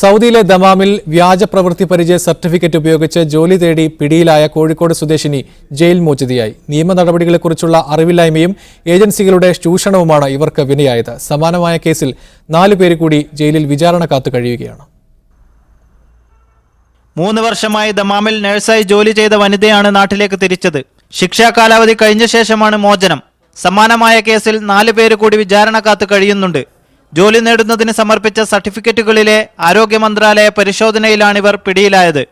സൗദിയിലെ ദമാമിൽ വ്യാജ പ്രവൃത്തി പരിചയ സർട്ടിഫിക്കറ്റ് ഉപയോഗിച്ച് ജോലി തേടി പിടിയിലായ കോഴിക്കോട് സ്വദേശിനി ജയിൽ മോചിതയായി. നിയമ നടപടികളെക്കുറിച്ചുള്ള അറിവില്ലായ്മയും ഏജൻസികളുടെ ചൂഷണവുമാണ് ഇവർക്ക് വിനയായത്. സമാനമായ കേസിൽ നാലു പേര് കൂടി ജയിലിൽ വിചാരണ കാത്തു കഴിയുകയാണ്. മൂന്ന് വർഷമായി ദമാമിൽ നഴ്സായി ജോലി ചെയ്ത വനിതയാണ് നാട്ടിലേക്ക് തിരിച്ചത്. ശിക്ഷാ കാലാവധി കഴിഞ്ഞ ശേഷമാണ് മോചനം. സമാനമായ കേസിൽ നാല് പേര് കൂടി വിചാരണ കാത്തു കഴിയുന്നുണ്ട്. ജോലി നേടുന്നതിന് സമർപ്പിച്ച സർട്ടിഫിക്കറ്റുകളിലെ ആരോഗ്യ മന്ത്രാലയ പരിശോധനയിലാണ് ഇവർ പിടിയിലായത്.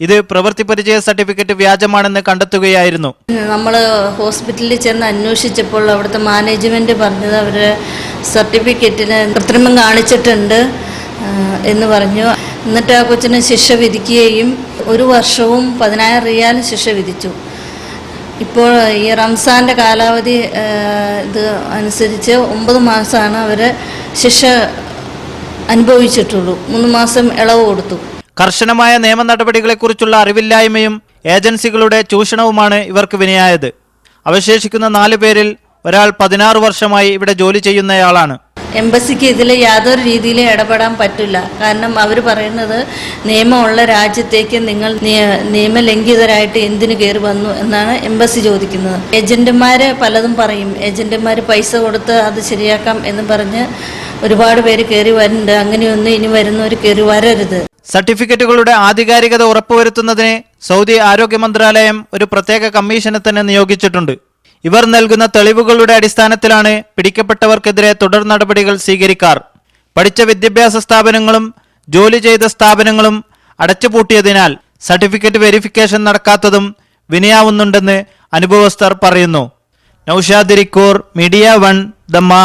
ഇത് പ്രവൃത്തി പരിചയ സർട്ടിഫിക്കറ്റ് വ്യാജമാണെന്ന് കണ്ടെത്തുകയായിരുന്നു. നമ്മൾ ഹോസ്പിറ്റലിൽ ചെന്ന് അന്വേഷിച്ചപ്പോൾ അവിടുത്തെ മാനേജ്മെന്റ് പറഞ്ഞത് അവരുടെ സർട്ടിഫിക്കറ്റിന് കൃത്രിമം കാണിച്ചിട്ടുണ്ട് എന്ന് പറഞ്ഞു. എന്നിട്ട് ആ കൊച്ചിന് ശിക്ഷ വിധിക്കുകയും ഒരു വർഷവും പതിനായിരം റിയാൽ ശിക്ഷ വിധിച്ചു. ഇപ്പോൾ ഈ റംസാന്റെ കാലാവധി ഇത് അനുസരിച്ച് ഒമ്പത് മാസമാണ് അവർ ശിക്ഷ അനുഭവിച്ചിട്ടുള്ളൂ. മൂന്ന് മാസം ഇളവ് കൊടുത്തു. കർശനമായ നിയമ നടപടികളെക്കുറിച്ചുള്ള അറിവില്ലായ്മയും ഏജൻസികളുടെ ചൂഷണവുമാണ് ഇവർക്ക് വിനയായത്. അവശേഷിക്കുന്ന നാല് പേരിൽ ഒരാൾ പതിനാറ് വർഷമായി ഇവിടെ ജോലി ചെയ്യുന്നയാളാണ്. എംബസിക്ക് ഇതിൽ യാതൊരു രീതിയിലും ഇടപെടാൻ പറ്റില്ല. കാരണം അവർ പറയുന്നത് നിയമമുള്ള രാജ്യത്തേക്ക് നിങ്ങൾ നിയ- നിയമലംഘിതരായിട്ട് എന്തിനു കയറി വന്നു എന്നാണ് എംബസി ചോദിക്കുന്നത്. ഏജന്റുമാർ പലതും പറയും. ഏജന്റുമാർ പൈസ കൊടുത്ത് അത് ശരിയാക്കാം എന്ന് പറഞ്ഞ് ഒരുപാട് പേര് കയറി വരുന്നുണ്ട്. അങ്ങനെയൊന്നും ഇനി വരുന്നവർ കയറി വരരുത്. സർട്ടിഫിക്കറ്റുകളുടെ ആധികാരികത ഉറപ്പുവരുത്തുന്നതിന് സൗദി ആരോഗ്യ മന്ത്രാലയം ഒരു പ്രത്യേക കമ്മീഷനെ തന്നെ നിയോഗിച്ചിട്ടുണ്ട്. ഇവർ നൽകുന്ന തെളിവുകളുടെ അടിസ്ഥാനത്തിലാണ് പിടിക്കപ്പെട്ടവർക്കെതിരെ തുടർ നടപടികൾ സ്വീകരിക്കാർ. പഠിച്ച വിദ്യാഭ്യാസ സ്ഥാപനങ്ങളും ജോലി ചെയ്ത സ്ഥാപനങ്ങളും അടച്ചുപൂട്ടിയതിനാൽ സർട്ടിഫിക്കറ്റ് വെരിഫിക്കേഷൻ നടക്കാത്തതും വിനയാവുന്നുണ്ടെന്ന് അനുഭവസ്ഥർ പറയുന്നു. നൌഷാദിരിക്കൂർ മീഡിയ വൺ ദമ്മ.